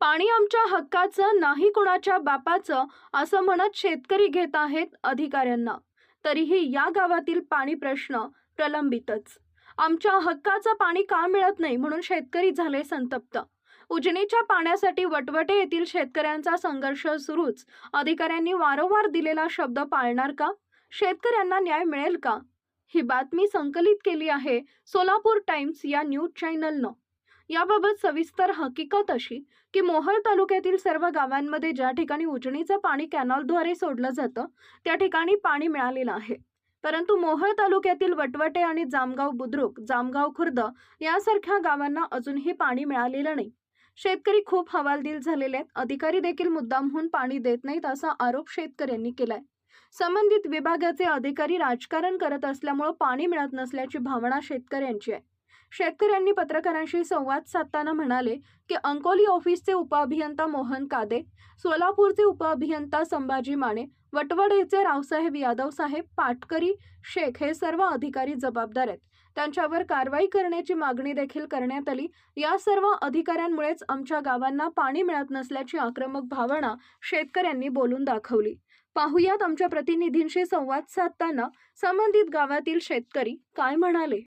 पाणी आमच्या हक्काचं नाही कुणाच्या बापाचं असं म्हणत शेतकरी घेत आहेत अधिकाऱ्यांना. तरीही या गावातील पाणी प्रश्न प्रलंबितच. आमच्या हक्काचं पाणी का मिळत नाही म्हणून शेतकरी झाले संतप्त. उजनीच्या पाण्यासाठी वटवटे येथील शेतकऱ्यांचा संघर्ष सुरूच. अधिकाऱ्यांनी वारंवार दिलेला शब्द पाळणार का? शेतकऱ्यांना न्याय मिळेल का? ही बातमी संकलित केली आहे सोलापूर टाइम्स या न्यूज चॅनलनं. याबाबत सविस्तर हकीकत अशी की मोहर तालुक्यातील सर्व गावांमध्ये ज्या ठिकाणी उजनीचं पाणी कॅनॉलद्वारे सोडलं जातं त्या ठिकाणी पाणी मिळालेलं आहे. परंतु मोहळ तालुक्यातील वटवटे आणि जामगाव बुद्रुक जामगाव खुर्द यासारख्या गावांना अजूनही पाणी मिळालेलं नाही. शेतकरी खूप हवालदिल झालेले आहेत. अधिकारी देखील मुद्दामहून पाणी देत नाहीत असा आरोप शेतकऱ्यांनी केलाय. संबंधित विभागाचे अधिकारी राजकारण करत असल्यामुळं पाणी मिळत नसल्याची भावना शेतकऱ्यांची आहे. शेतकऱ्यांनी पत्रकारांशी संवाद साधताना म्हणाले की अंकोली ऑफिसचे उपअभियंता मोहन कादे सोलापूरचे उपअभियंता संभाजी माने वटवडेचे रावसाहेब यादव साहेब पाटकरी शेख हे सर्व अधिकारी जबाबदार आहेत. त्यांच्यावर कारवाई करण्याची मागणी देखील करण्यात आली. या सर्व अधिकाऱ्यांमुळेच आमच्या गावांना पाणी मिळत नसल्याची आक्रमक भावना शेतकऱ्यांनी बोलून दाखवली. पाहुयात आमच्या प्रतिनिधींशी संवाद साधताना संबंधित गावातील शेतकरी काय म्हणाले?